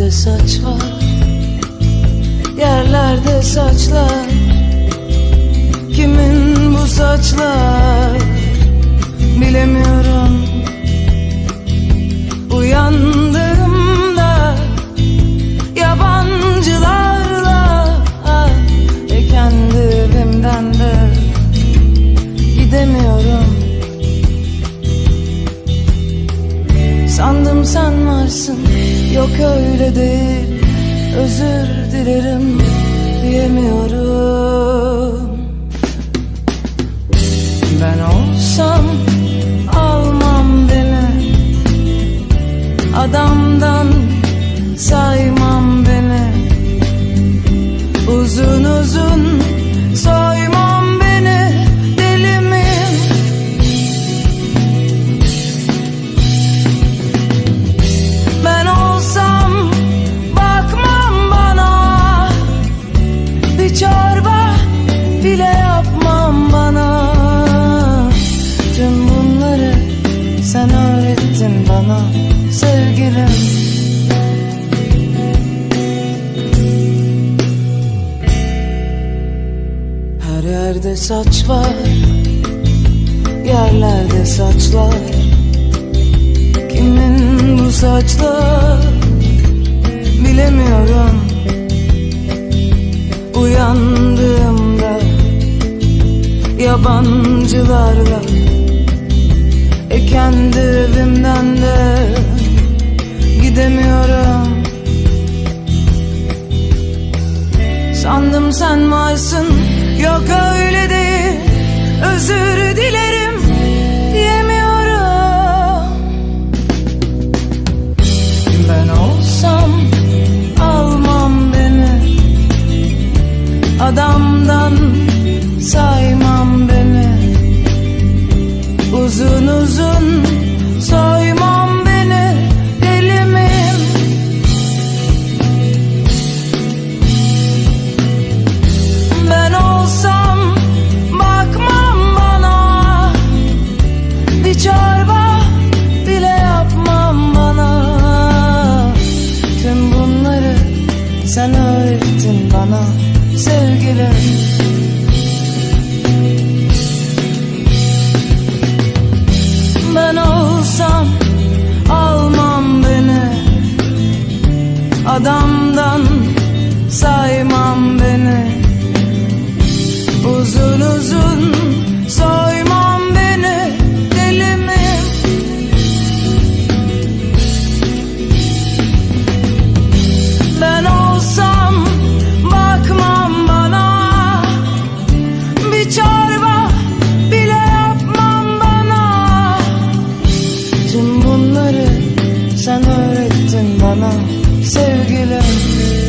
Yerlerde saç var. Yerlerde saçlar. Kimin bu saçlar? Bilemiyorum. Uyandığımda Yabancılarla Ve kendi evimden de Gidemiyorum. Sandım sen varsın Yok öyle değil Özür dilerim Diyemiyorum. Ben olsam Almam beni Adamdan Saymam beni Uzun uzun Her yerde saç var Yerlerde saçlar. Kimin bu saçlar Bilemiyorum. Uyandığımda Yabancılarla E kendi evimden de Gidemiyorum. Sandım sen varsın. Yok öyle değil. Özür dilerim öğrettin bana sevgilim. Ben olsam almam beni. Adamdan saymam beni. Uzun uzun bunları Sen öğrettin bana sevgilim